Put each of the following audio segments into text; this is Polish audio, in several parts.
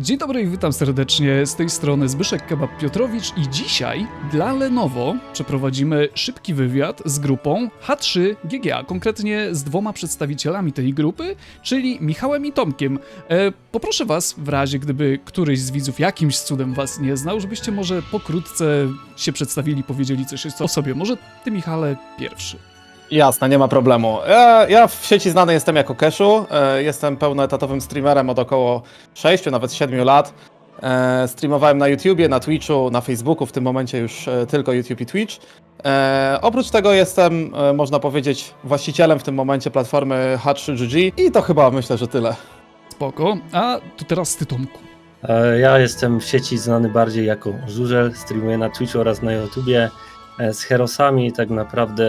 Dzień dobry i witam serdecznie. Z tej strony Zbyszek Kebab Piotrowicz i dzisiaj dla Lenovo przeprowadzimy szybki wywiad z grupą H3GGA, konkretnie z dwoma przedstawicielami tej grupy, czyli Michałem i Tomkiem. E, poproszę was, w razie gdyby któryś z widzów jakimś cudem was nie znał, żebyście może pokrótce się przedstawili, powiedzieli coś o sobie. Może ty, Michale, pierwszy. Jasne, nie ma problemu. Ja, ja w sieci znany jestem jako Keshu. E, Jestem pełnoetatowym streamerem od około 6, nawet 7 lat. E, Streamowałem na YouTubie, na Twitchu, na Facebooku, w tym momencie już e, tylko YouTube i Twitch. E, Oprócz tego jestem, e, można powiedzieć, właścicielem w tym momencie platformy H3GG i to chyba myślę, że tyle. Spoko. A to teraz ty, Tomku. E, Ja jestem w sieci znany bardziej jako Żużel, streamuję na Twitchu oraz na YouTubie e, z Herosami. Tak naprawdę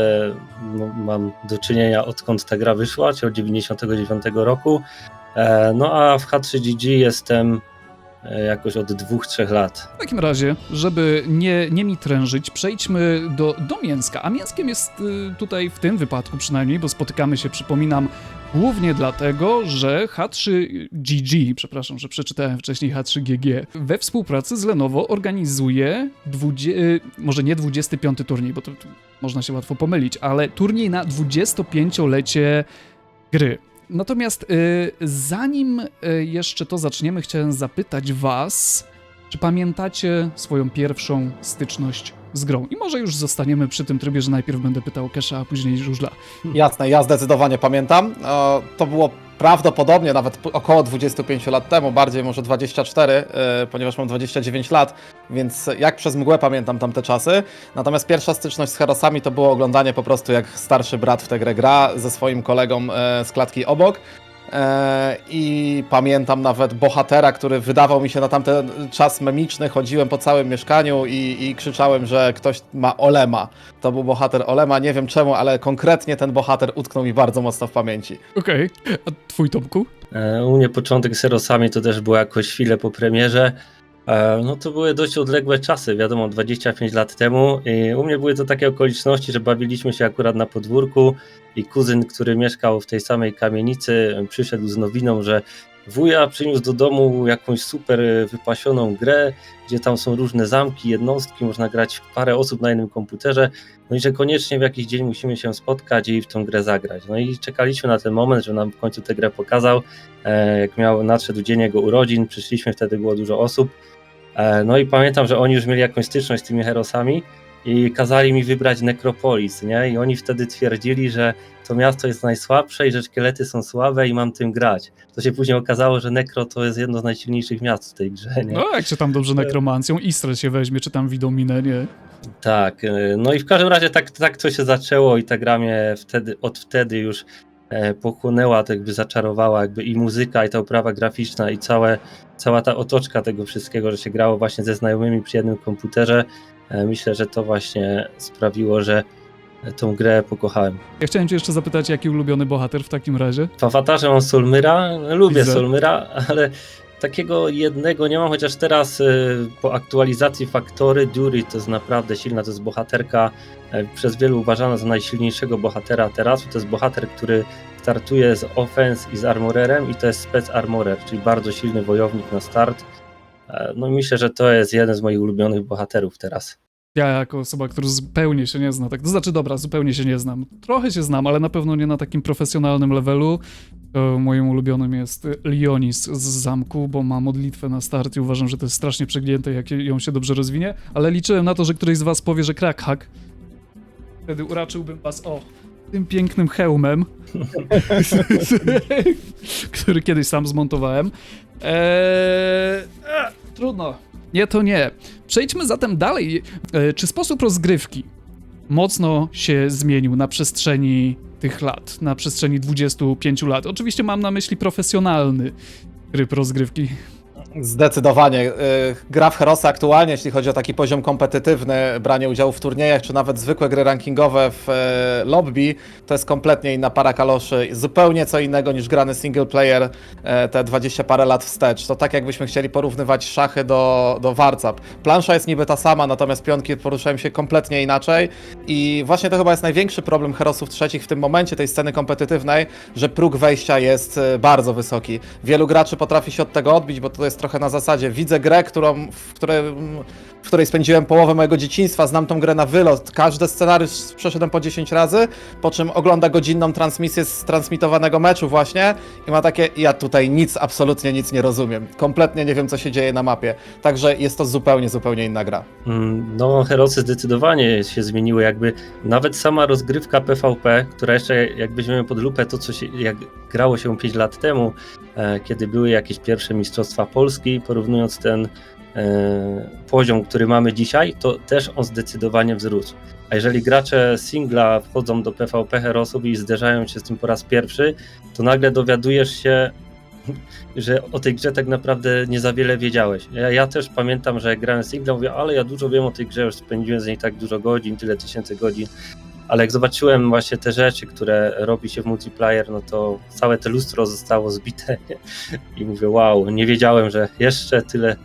no, mam do czynienia odkąd ta gra wyszła, czyli od 99 roku. E, No a w H3GG jestem e, jakoś od 2-3 lat. W takim razie, żeby nie, nie mi trężyć, przejdźmy do, do mięska. A mięskiem jest y, tutaj w tym wypadku przynajmniej, bo spotykamy się, przypominam, głównie dlatego, że H3GG, przepraszam, że przeczytałem wcześniej H3GG, we współpracy z Lenovo organizuje, dwudzie, y, może nie 25 turniej, bo to, to można się łatwo pomylić, ale turniej na 25-lecie gry. Natomiast y, zanim y, jeszcze to zaczniemy, chciałem zapytać Was, czy pamiętacie swoją pierwszą styczność z grą? I może już zostaniemy przy tym trybie, że najpierw będę pytał Kesha, a później Żużla. Jasne, ja zdecydowanie pamiętam. E, To było prawdopodobnie nawet około 25 lat temu, bardziej może 24, e, ponieważ mam 29 lat, więc jak przez mgłę pamiętam tamte czasy. Natomiast pierwsza styczność z Herosami to było oglądanie po prostu jak starszy brat w tę grę gra ze swoim kolegą e, z klatki obok. E, I pamiętam nawet bohatera, który wydawał mi się na tamten czas memiczny. Chodziłem po całym mieszkaniu i, i krzyczałem, że ktoś ma Olema. To był bohater Olema. Nie wiem czemu, ale konkretnie ten bohater utknął mi bardzo mocno w pamięci. Okej, a twój Tomku? E, U mnie początek z Herosami to też było jakoś chwilę po premierze. E, No to były dość odległe czasy, wiadomo, 25 lat temu. I u mnie były to takie okoliczności, że bawiliśmy się akurat na podwórku i kuzyn, który mieszkał w tej samej kamienicy, przyszedł z nowiną, że wuja przyniósł do domu jakąś super wypasioną grę, gdzie tam są różne zamki, jednostki, można grać w parę osób na jednym komputerze, no i że koniecznie w jakiś dzień musimy się spotkać i w tą grę zagrać. No i czekaliśmy na ten moment, że nam w końcu tę grę pokazał. E, Jak miał, nadszedł dzień jego urodzin, przyszliśmy, wtedy było dużo osób. E, No i pamiętam, że oni już mieli jakąś styczność z tymi herosami i kazali mi wybrać Nekropolis, nie? I oni wtedy twierdzili, że to miasto jest najsłabsze i że szkielety są słabe i mam tym grać. To się później okazało, że Nekro to jest jedno z najsilniejszych miast w tej grze, nie? No, jak się tam dobrze nekromancją, Istra się weźmie, czy tam Widominę, nie? Tak, e, no i w każdym razie tak, tak to się zaczęło i ta gra mnie wtedy, od wtedy już e, pochłonęła, tak jakby zaczarowała jakby i muzyka, i ta oprawa graficzna, i całe, cała ta otoczka tego wszystkiego, że się grało właśnie ze znajomymi przy jednym komputerze. E, Myślę, że to właśnie sprawiło, że tą grę pokochałem. Ja chciałem cię jeszcze zapytać, jaki ulubiony bohater w takim razie? W awatarze mam Solmyra, lubię Widzę. Solmyra, ale takiego jednego nie mam, chociaż teraz y, po aktualizacji Faktory Dury to jest naprawdę silna, to jest bohaterka e, przez wielu uważana za najsilniejszego bohatera teraz, to jest bohater, który startuje z offense i z armorerem i to jest spec armorer, czyli bardzo silny wojownik na start. E, No myślę, że to jest jeden z moich ulubionych bohaterów teraz. Ja jako osoba, która zupełnie się nie zna, tak, to znaczy dobra, zupełnie się nie znam. Trochę się znam, ale na pewno nie na takim profesjonalnym levelu. Moim ulubionym jest Leonis z zamku, bo ma modlitwę na start i uważam, że to jest strasznie przegięte, jak ją się dobrze rozwinie, ale liczyłem na to, że któryś z was powie, że crack hack. Wtedy uraczyłbym was, o, tym pięknym hełmem, który kiedyś sam zmontowałem. Eee, trudno. Nie, to nie. Przejdźmy zatem dalej. E, Czy sposób rozgrywki mocno się zmienił na przestrzeni tych lat, na przestrzeni 25 lat? Oczywiście mam na myśli profesjonalny tryb rozgrywki. Zdecydowanie. Y, Gra w Herosa aktualnie, jeśli chodzi o taki poziom kompetytywny, branie udziału w turniejach, czy nawet zwykłe gry rankingowe w e, lobby, to jest kompletnie inna para kaloszy. Zupełnie co innego niż grany single player e, te 20 parę lat wstecz. To tak jakbyśmy chcieli porównywać szachy do, do warcap. Plansza jest niby ta sama, natomiast pionki poruszają się kompletnie inaczej i właśnie to chyba jest największy problem Herosów trzecich w tym momencie tej sceny kompetytywnej, że próg wejścia jest e, bardzo wysoki. Wielu graczy potrafi się od tego odbić, bo to jest trochę trochę na zasadzie, widzę grę, którą, w, której, w której spędziłem połowę mojego dzieciństwa, znam tą grę na wylot, każdy scenariusz przeszedłem po 10 razy, po czym ogląda godzinną transmisję z transmitowanego meczu właśnie i ma takie, ja tutaj nic, absolutnie nic nie rozumiem, kompletnie nie wiem, co się dzieje na mapie, także jest to zupełnie, zupełnie inna gra. No, Herosy zdecydowanie się zmieniły, jakby nawet sama rozgrywka PvP, która jeszcze jak weźmiemy pod lupę to, co się, jak grało się 5 lat temu, e, kiedy były jakieś pierwsze Mistrzostwa Polski, porównując ten e, poziom, który mamy dzisiaj, to też on zdecydowanie wzrósł. A jeżeli gracze singla wchodzą do PvP Herosów i zderzają się z tym po raz pierwszy, to nagle dowiadujesz się, że o tej grze tak naprawdę nie za wiele wiedziałeś. Ja, ja też pamiętam, że grałem singla, mówię, ale ja dużo wiem o tej grze, już spędziłem z niej tak dużo godzin, tyle tysięcy godzin. Ale jak zobaczyłem właśnie te rzeczy, które robi się w multiplayer, no to całe te lustro zostało zbite i mówię, wow, nie wiedziałem, że jeszcze tyle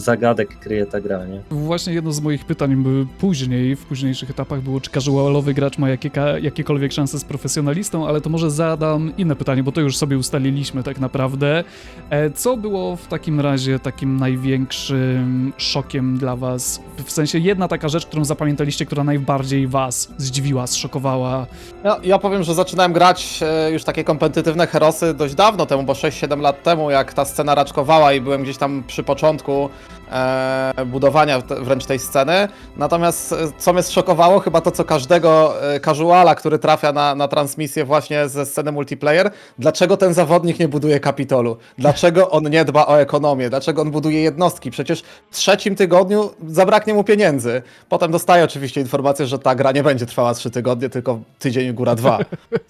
zagadek kryje ta gra, nie? Właśnie jedno z moich pytań później, w późniejszych etapach było, czy casualowy gracz ma jakieka, jakiekolwiek szanse z profesjonalistą, ale to może zadam inne pytanie, bo to już sobie ustaliliśmy tak naprawdę. E, Co było w takim razie takim największym szokiem dla was? W sensie jedna taka rzecz, którą zapamiętaliście, która najbardziej was zdziwiła, zszokowała. Ja, ja powiem, że zaczynałem grać e, już takie kompetytywne herosy dość dawno temu, bo 6-7 lat temu, jak ta scena raczkowała i byłem gdzieś tam przy początku e, budowania wręcz tej sceny. Natomiast e, co mnie zszokowało, chyba to co każdego e, casuala, który trafia na, na transmisję właśnie ze sceny multiplayer, dlaczego ten zawodnik nie buduje kapitolu? Dlaczego on nie dba o ekonomię? Dlaczego on buduje jednostki? Przecież w trzecim tygodniu zabraknie mu pieniędzy. Potem dostaje oczywiście informację, że ta gra nie będzie trwała 3 tygodnie, tylko tydzień, góra dwa.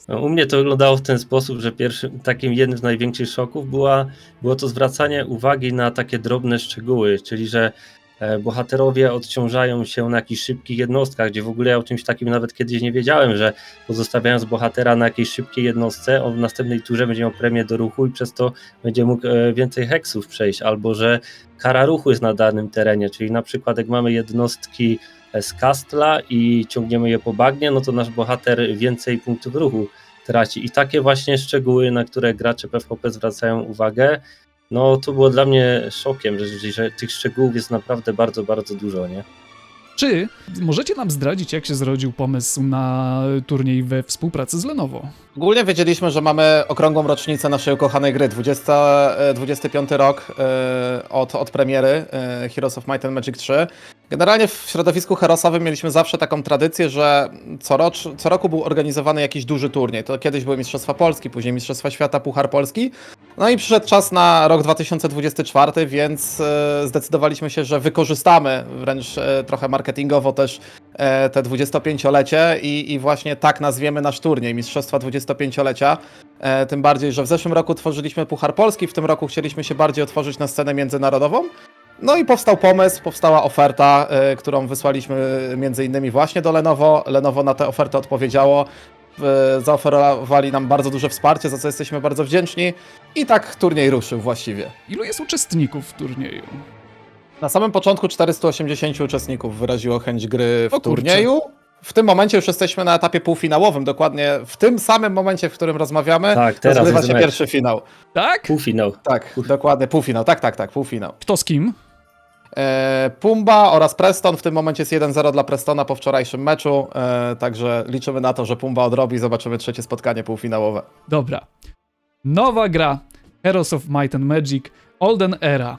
No, u mnie to wyglądało w ten sposób, że pierwszym, takim jednym z największych szoków była, było to zwracanie uwagi na takie drobne szczegóły, czyli że e, bohaterowie odciążają się na jakichś szybkich jednostkach, gdzie w ogóle ja o czymś takim nawet kiedyś nie wiedziałem, że pozostawiając bohatera na jakiejś szybkiej jednostce, on w następnej turze będzie miał premię do ruchu i przez to będzie mógł e, więcej heksów przejść, albo że kara ruchu jest na danym terenie, czyli na przykład jak mamy jednostki e, z Kastla i ciągniemy je po bagnie, no to nasz bohater więcej punktów ruchu traci. I takie właśnie szczegóły, na które gracze PvP zwracają uwagę, no to było dla mnie szokiem, że, że tych szczegółów jest naprawdę bardzo, bardzo dużo, nie? Czy możecie nam zdradzić, jak się zrodził pomysł na turniej we współpracy z Lenovo? Ogólnie wiedzieliśmy, że mamy okrągłą rocznicę naszej ukochanej gry, 20, e, 25 rok e, od, od premiery e, Heroes of Might and Magic 3. Generalnie w środowisku herosowym mieliśmy zawsze taką tradycję, że co, rocz, co roku był organizowany jakiś duży turniej. To kiedyś były Mistrzostwa Polski, później Mistrzostwa Świata, Puchar Polski. No i przyszedł czas na rok 2024, więc e, zdecydowaliśmy się, że wykorzystamy wręcz e, trochę marketingowo też e, te 25-lecie i, i właśnie tak nazwiemy nasz turniej, Mistrzostwa 25-lecia. E, Tym bardziej, że w zeszłym roku tworzyliśmy Puchar Polski, w tym roku chcieliśmy się bardziej otworzyć na scenę międzynarodową. No i powstał pomysł, powstała oferta, e, którą wysłaliśmy między innymi właśnie do Lenovo. Lenovo na tę ofertę odpowiedziało. E, Zaoferowali nam bardzo duże wsparcie, za co jesteśmy bardzo wdzięczni. I tak turniej ruszył właściwie. Ilu jest uczestników w turnieju? Na samym początku 480 uczestników wyraziło chęć gry w O kurczę. turnieju. W tym momencie już jesteśmy na etapie półfinałowym, dokładnie w tym samym momencie, w którym rozmawiamy, Tak, teraz rozgrywa jest się mecz. pierwszy finał. Tak? Półfinał. Tak, dokładnie, półfinał, tak, tak, tak, półfinał. Kto z kim? E, Pumba oraz Preston, w tym momencie jest 1-0 dla Prestona po wczorajszym meczu, e, także liczymy na to, że Pumba odrobi, zobaczymy trzecie spotkanie półfinałowe. Dobra. Nowa gra Heroes of Might and Magic Olden Era.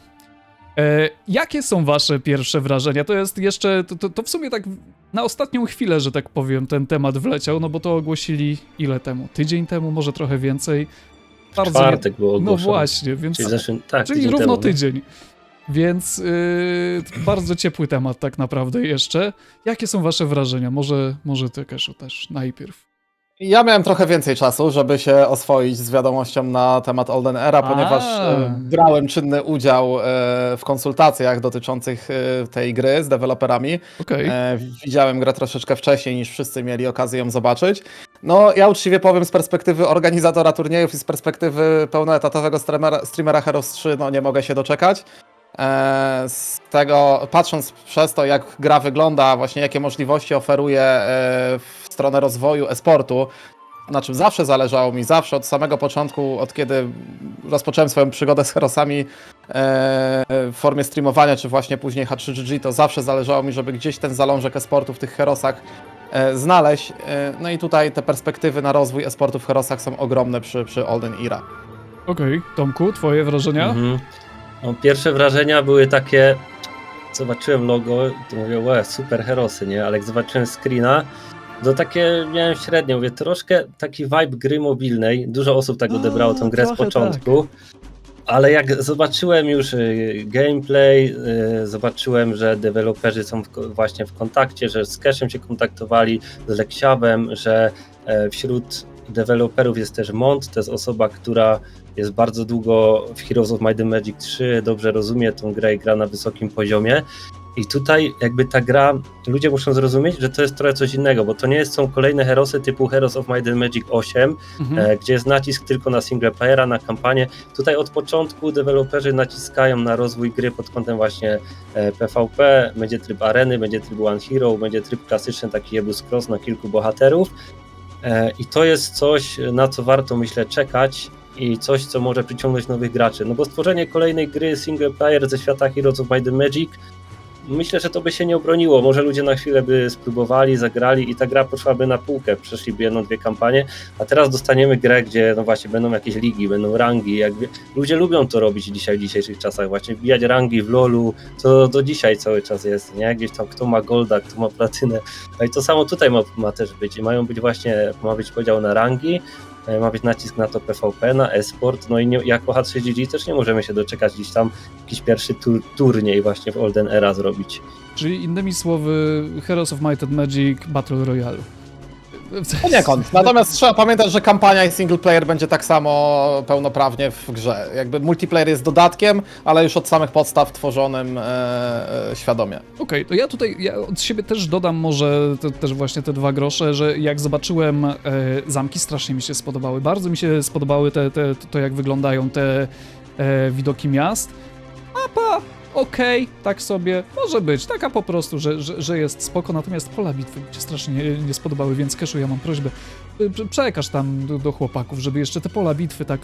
E, jakie są wasze pierwsze wrażenia? To jest jeszcze, to, to, to w sumie tak na ostatnią chwilę, że tak powiem, ten temat wleciał, no bo to ogłosili ile temu? Tydzień temu, może trochę więcej. Bardzo nie- Czwartek było No ogłoszone. właśnie, więc Czyli, zeszły, tak, Czyli tydzień równo temu, no. Więc yy, bardzo ciepły temat tak naprawdę jeszcze. Jakie są wasze wrażenia? Może, może ty, Keszu, też najpierw. Ja miałem trochę więcej czasu, żeby się oswoić z wiadomością na temat Olden Era, ponieważ e, brałem czynny udział e, w konsultacjach dotyczących e, tej gry z deweloperami. Okej. E, widziałem grę troszeczkę wcześniej niż wszyscy mieli okazję ją zobaczyć. No, ja uczciwie powiem z perspektywy organizatora turniejów i z perspektywy pełnoetatowego streamera, streamera Heroes 3, no nie mogę się doczekać. E, z tego, patrząc przez to, jak gra wygląda, właśnie jakie możliwości oferuje e, w stronę rozwoju e-sportu, na czym zawsze zależało mi, zawsze od samego początku, od kiedy rozpocząłem swoją przygodę z Herosami e, w formie streamowania, czy właśnie później H3GG, to zawsze zależało mi, żeby gdzieś ten zalążek e-sportu w tych Herosach znaleźć. No i tutaj te perspektywy na rozwój e-sportu w Herosach są ogromne przy, przy Olden Era. Okej, Tomku, twoje wrażenia? Mhm. No, pierwsze wrażenia były takie, zobaczyłem logo, to mówię, łe, super herosy, nie? Ale jak zobaczyłem screena, to takie miałem średnio, mówię, troszkę taki vibe gry mobilnej, dużo osób tak odebrało tą grę z początku, ale jak zobaczyłem już y, gameplay, y, zobaczyłem, że deweloperzy są właśnie w kontakcie, że z Cashem się kontaktowali, z Leksiawem, że e, wśród deweloperów jest też Mont, to jest osoba, która jest bardzo długo w Heroes of Might and Magic 3, dobrze rozumie tą grę i gra na wysokim poziomie. I tutaj jakby ta gra, ludzie muszą zrozumieć, że to jest trochę coś innego, bo to nie są kolejne herosy typu Heroes of Might and Magic 8, Mhm. e, gdzie jest nacisk tylko na single playera, na kampanię. Tutaj od początku deweloperzy naciskają na rozwój gry pod kątem właśnie e, PvP, będzie tryb areny, będzie tryb One Hero, będzie tryb klasyczny taki Jebus Cross na kilku bohaterów. E, I to jest coś, na co warto myślę czekać i coś, co może przyciągnąć nowych graczy. No bo stworzenie kolejnej gry single player ze świata Heroes of Might Magic myślę, że to by się nie obroniło. Może ludzie na chwilę by spróbowali, zagrali i ta gra poszłaby na półkę, przeszliby jedną, dwie kampanie, a teraz dostaniemy grę, gdzie no właśnie będą jakieś ligi, będą rangi. Jakby, ludzie lubią to robić dzisiaj w dzisiejszych czasach, właśnie wbijać rangi w LoLu, to do dzisiaj cały czas jest, nie? Gdzieś tam kto ma golda, kto ma platynę. No i to samo tutaj ma, ma też być. I mają być właśnie, ma być podział na rangi, ma być nacisk na to PvP, na e-sport, no i nie, jako H3GG też nie możemy się doczekać gdzieś tam jakiś pierwszy tur, turniej właśnie w Olden Era zrobić. Czyli innymi słowy, Heroes of Might and Magic Battle Royale. Poniekąd. Natomiast trzeba pamiętać, że kampania i single player będzie tak samo pełnoprawnie w grze. Jakby multiplayer jest dodatkiem, ale już od samych podstaw tworzonym e, e, świadomie. Okej, to ja tutaj ja od siebie też dodam może te, też właśnie te dwa grosze, że jak zobaczyłem e, zamki, strasznie mi się spodobały. Bardzo mi się spodobały te, te, to, jak wyglądają te e, widoki miast. Mapa, okej, tak sobie, może być, taka po prostu, że, że, że jest spoko, natomiast pola bitwy mi się strasznie nie, nie spodobały, więc Keszu, ja mam prośbę, prze- przekaż tam do, do chłopaków, żeby jeszcze te pola bitwy tak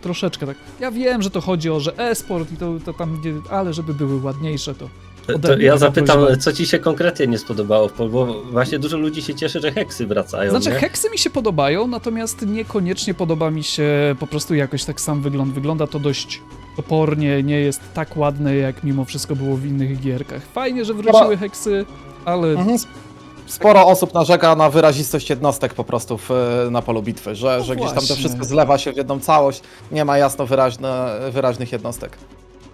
troszeczkę tak, ja wiem, że to chodzi o, że e-sport i to, to tam, nie, ale żeby były ładniejsze, to ja zapytam, prośba. co ci się konkretnie nie spodobało, bo właśnie dużo ludzi się cieszy, że heksy wracają. Znaczy, nie? heksy mi się podobają, natomiast niekoniecznie podoba mi się po prostu jakoś tak sam wygląd. Wygląda to dość topornie, nie jest tak ładne, jak mimo wszystko było w innych gierkach. Fajnie, że wróciły heksy, ale Mhm. Sporo osób narzeka na wyrazistość jednostek po prostu w, na polu bitwy, że, No że gdzieś tam to właśnie. wszystko zlewa się w jedną całość, nie ma jasno wyraźne, wyraźnych jednostek.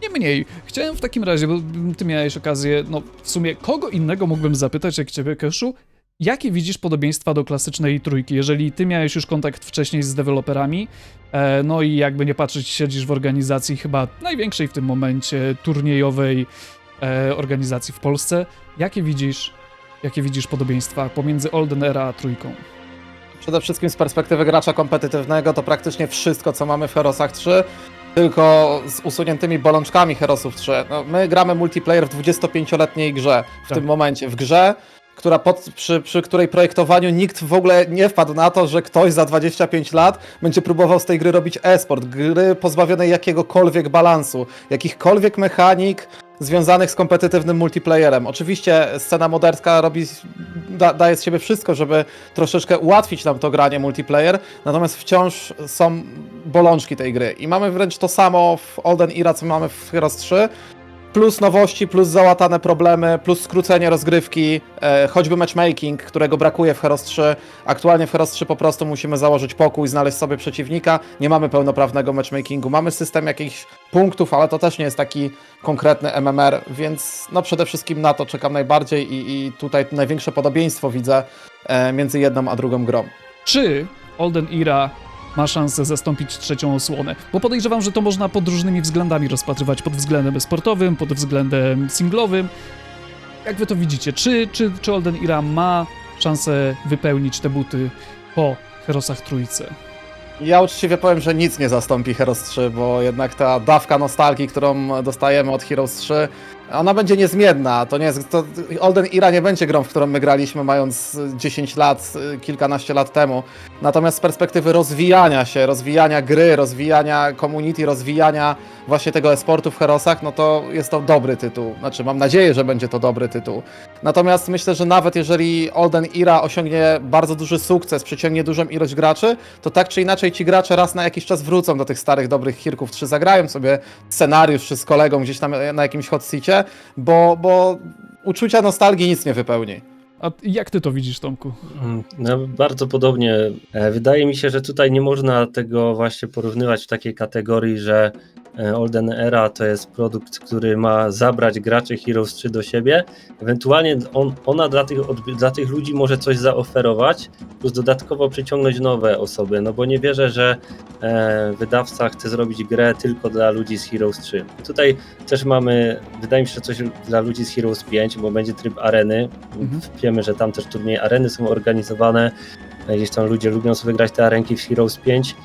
nie mniej. Chciałem w takim razie, bo ty miałeś okazję, no w sumie kogo innego mógłbym zapytać, jak ciebie, Keszu, jakie widzisz podobieństwa do klasycznej trójki? Jeżeli ty miałeś już kontakt wcześniej z deweloperami, e, no i jakby nie patrzeć, siedzisz w organizacji chyba największej w tym momencie turniejowej e, organizacji w Polsce, jakie widzisz, jakie widzisz podobieństwa pomiędzy Olden Era a trójką? Przede wszystkim z perspektywy gracza kompetytywnego to praktycznie wszystko, co mamy w Herosach 3, tylko z usuniętymi bolączkami Herosów 3. No, my gramy multiplayer w 25-letniej grze, w Tak. tym momencie, w grze, która pod, przy, przy której projektowaniu nikt w ogóle nie wpadł na to, że ktoś za 25 lat będzie próbował z tej gry robić e-sport, gry pozbawionej jakiegokolwiek balansu, jakichkolwiek mechanik związanych z kompetytywnym multiplayerem. Oczywiście scena moderska robi, da, daje z siebie wszystko, żeby troszeczkę ułatwić nam to granie multiplayer, natomiast wciąż są bolączki tej gry. I mamy wręcz to samo w Olden Era, co mamy w Heroes 3, plus nowości, plus załatane problemy, plus skrócenie rozgrywki, e, choćby matchmaking, którego brakuje w Heroes 3. Aktualnie w Heroes 3 po prostu musimy założyć pokój, znaleźć sobie przeciwnika. Nie mamy pełnoprawnego matchmakingu. Mamy system jakichś punktów, ale to też nie jest taki konkretny MMR, więc no przede wszystkim na to czekam najbardziej i, i tutaj największe podobieństwo widzę e, między jedną a drugą grą. Czy Olden Era ma szansę zastąpić trzecią osłonę? Bo podejrzewam, że to można pod różnymi względami rozpatrywać. Pod względem sportowym, pod względem singlowym. Jak wy to widzicie? Czy, czy, czy Olden Era ma szansę wypełnić te buty po Herosach Trójce? Ja uczciwie powiem, że nic nie zastąpi Heroes 3, bo jednak ta dawka nostalgii, którą dostajemy od Heroes 3, Ona będzie niezmienna, to nie jest, to Olden Era nie będzie grą, w którą my graliśmy mając y, 10 lat, y, kilkanaście lat temu. Natomiast z perspektywy rozwijania się, rozwijania gry, rozwijania community, rozwijania właśnie tego esportu w Herosach, no to jest to dobry tytuł. Znaczy, mam nadzieję, że będzie to dobry tytuł. Natomiast myślę, że nawet jeżeli Olden Era osiągnie bardzo duży sukces, przyciągnie dużą ilość graczy, to tak czy inaczej ci gracze raz na jakiś czas wrócą do tych starych, dobrych Hirków 3, zagrają sobie scenariusz czy z kolegą gdzieś tam na jakimś hot bo, bo uczucia nostalgii nic nie wypełni. A jak ty to widzisz, Tomku? Mm, No, bardzo podobnie. E, Wydaje mi się, że tutaj nie można tego właśnie porównywać w takiej kategorii, że Olden Era to jest produkt, który ma zabrać graczy Heroes 3 do siebie. Ewentualnie on, ona dla tych, dla tych ludzi może coś zaoferować, plus dodatkowo przyciągnąć nowe osoby, no bo nie wierzę, że e, wydawca chce zrobić grę tylko dla ludzi z Heroes 3. Tutaj też mamy, wydaje mi się, coś dla ludzi z Heroes 5, bo będzie tryb areny. Mhm. Wiemy, że tam też turnieje areny są organizowane. Gdzieś tam ludzie lubią sobie grać te arenki w Heroes 5.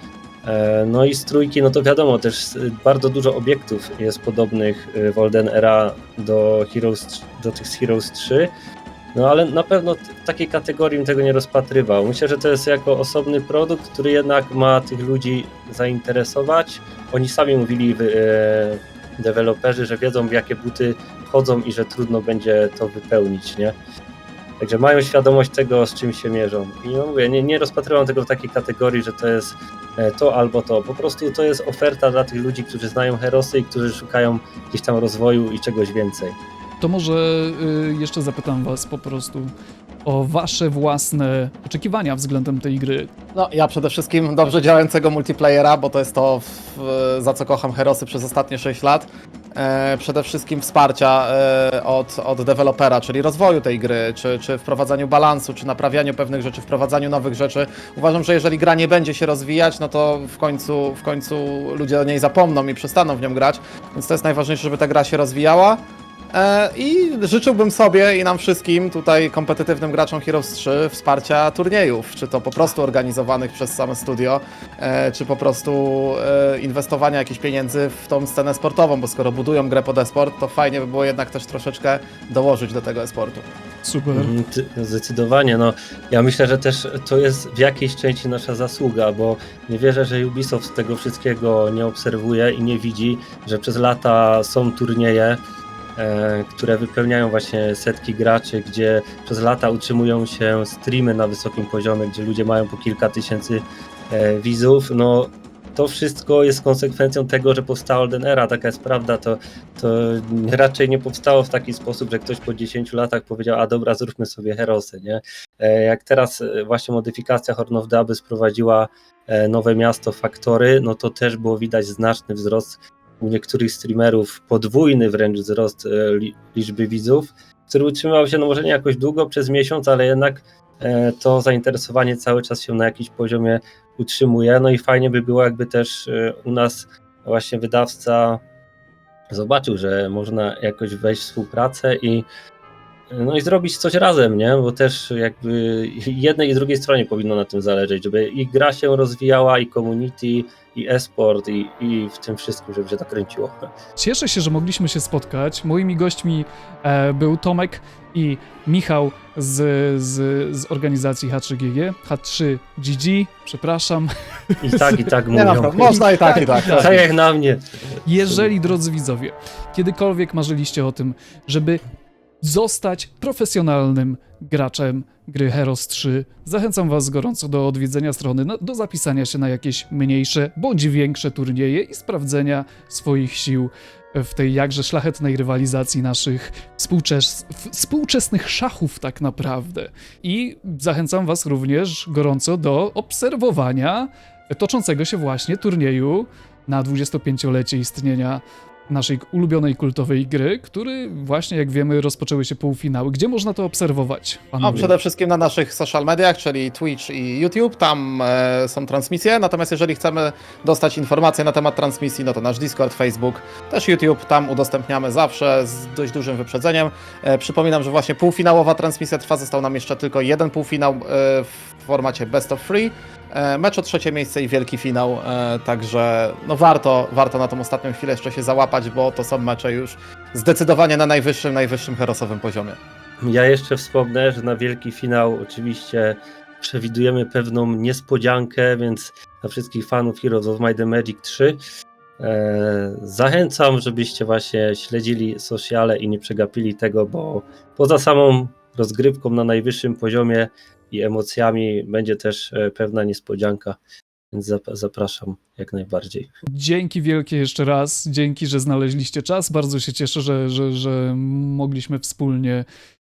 E, No i z trójki, no to wiadomo, też bardzo dużo obiektów jest podobnych y, w Olden Era do, Heroes, do tych Heroes 3. No ale na pewno w takiej kategorii bym tego nie rozpatrywał. Myślę, że to jest jako osobny produkt, który jednak ma tych ludzi zainteresować. Oni sami mówili, wy- e, deweloperzy, że wiedzą w jakie buty wchodzą i że trudno będzie to wypełnić, nie? Także mają świadomość tego, z czym się mierzą. I no mówię, nie, nie rozpatrywam tego w takiej kategorii, że to jest e, to albo to. Po prostu to jest oferta dla tych ludzi, którzy znają Herosy i którzy szukają gdzieś tam rozwoju i czegoś więcej. To może y, jeszcze zapytam was po prostu o wasze własne oczekiwania względem tej gry. No, ja przede wszystkim dobrze działającego multiplayera, bo to jest to, w, za co kocham Herosy przez ostatnie 6 lat. E, przede wszystkim wsparcia e, od, od dewelopera, czyli rozwoju tej gry, czy, czy wprowadzaniu balansu, czy naprawianiu pewnych rzeczy, wprowadzaniu nowych rzeczy. Uważam, że jeżeli gra nie będzie się rozwijać, no to w końcu, w końcu ludzie o niej zapomną i przestaną w nią grać. Więc to jest najważniejsze, żeby ta gra się rozwijała. E, I życzyłbym sobie i nam wszystkim, tutaj kompetytywnym graczom Heroes 3, wsparcia turniejów, czy to po prostu organizowanych przez same studio, e, czy po prostu e, inwestowania jakichś pieniędzy w tą scenę sportową, bo skoro budują grę pod e-sport, to fajnie by było jednak też troszeczkę dołożyć do tego e-sportu. Super. Mhm, Zdecydowanie, no ja myślę, że też to jest w jakiejś części nasza zasługa, bo nie wierzę, że Ubisoft tego wszystkiego nie obserwuje i nie widzi, że przez lata są turnieje, które wypełniają właśnie setki graczy, gdzie przez lata utrzymują się streamy na wysokim poziomie, gdzie ludzie mają po kilka tysięcy e, widzów, no to wszystko jest konsekwencją tego, że powstała Olden Era, taka jest prawda, to, to raczej nie powstało w taki sposób, że ktoś po 10 latach powiedział, a dobra, zróbmy sobie Herosy, nie? E, Jak teraz e, właśnie modyfikacja Horn of the Abyss prowadziła e, nowe miasto Faktory, no to też było widać znaczny wzrost u niektórych streamerów, podwójny wręcz wzrost e, li- liczby widzów, który utrzymywał się no może nie jakoś długo, przez miesiąc, ale jednak e, to zainteresowanie cały czas się na jakimś poziomie utrzymuje, no i fajnie by było jakby też e, u nas właśnie wydawca zobaczył, że można jakoś wejść w współpracę i no i zrobić coś razem, nie? Bo też jakby jednej i drugiej stronie powinno na tym zależeć, żeby i gra się rozwijała, i community, i e-sport, i, i w tym wszystkim, żeby się to kręciło. Cieszę się, że mogliśmy się spotkać. Moimi gośćmi e, był Tomek i Michał z, z, z organizacji H3GG. H3GG, przepraszam. I tak, i tak Nie mówią. no, można i tak, i tak. Tak. Tak jak na mnie. Jeżeli, drodzy widzowie, kiedykolwiek marzyliście o tym, żeby zostać profesjonalnym graczem gry Heroes 3, zachęcam Was gorąco do odwiedzenia strony, no, do zapisania się na jakieś mniejsze bądź większe turnieje i sprawdzenia swoich sił w tej jakże szlachetnej rywalizacji naszych współczes współczesnych szachów tak naprawdę. I zachęcam Was również gorąco do obserwowania toczącego się właśnie turnieju na 25-lecie istnienia naszej ulubionej kultowej gry, który właśnie, jak wiemy, rozpoczęły się półfinały. Gdzie można to obserwować, No, przede wszystkim na naszych social mediach, czyli Twitch i YouTube, tam e, są transmisje, natomiast jeżeli chcemy dostać informacje na temat transmisji, no to nasz Discord, Facebook, też YouTube, tam udostępniamy zawsze z dość dużym wyprzedzeniem. E, przypominam, że właśnie półfinałowa transmisja trwa, został nam jeszcze tylko jeden półfinał e, w formacie best of three, Mecz o trzecie miejsce i wielki finał, e, także no warto, warto na tą ostatnią chwilę jeszcze się załapać, bo to są mecze już zdecydowanie na najwyższym, najwyższym herosowym poziomie. Ja jeszcze wspomnę, że na wielki finał oczywiście przewidujemy pewną niespodziankę, więc dla wszystkich fanów Heroes of Might and Magic 3 e, zachęcam, żebyście właśnie śledzili sociale i nie przegapili tego, bo poza samą rozgrywką na najwyższym poziomie i emocjami będzie też e, pewna niespodzianka, więc zap- zapraszam jak najbardziej. Dzięki wielkie jeszcze raz, dzięki, że znaleźliście czas. Bardzo się cieszę, że, że, że mogliśmy wspólnie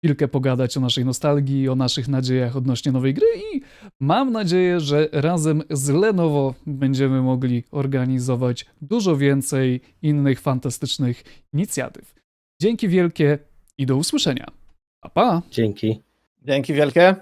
chwilkę pogadać o naszej nostalgii, o naszych nadziejach odnośnie nowej gry i mam nadzieję, że razem z Lenovo będziemy mogli organizować dużo więcej innych fantastycznych inicjatyw. Dzięki wielkie i do usłyszenia. Pa, pa! Dzięki. Dzięki wielkie.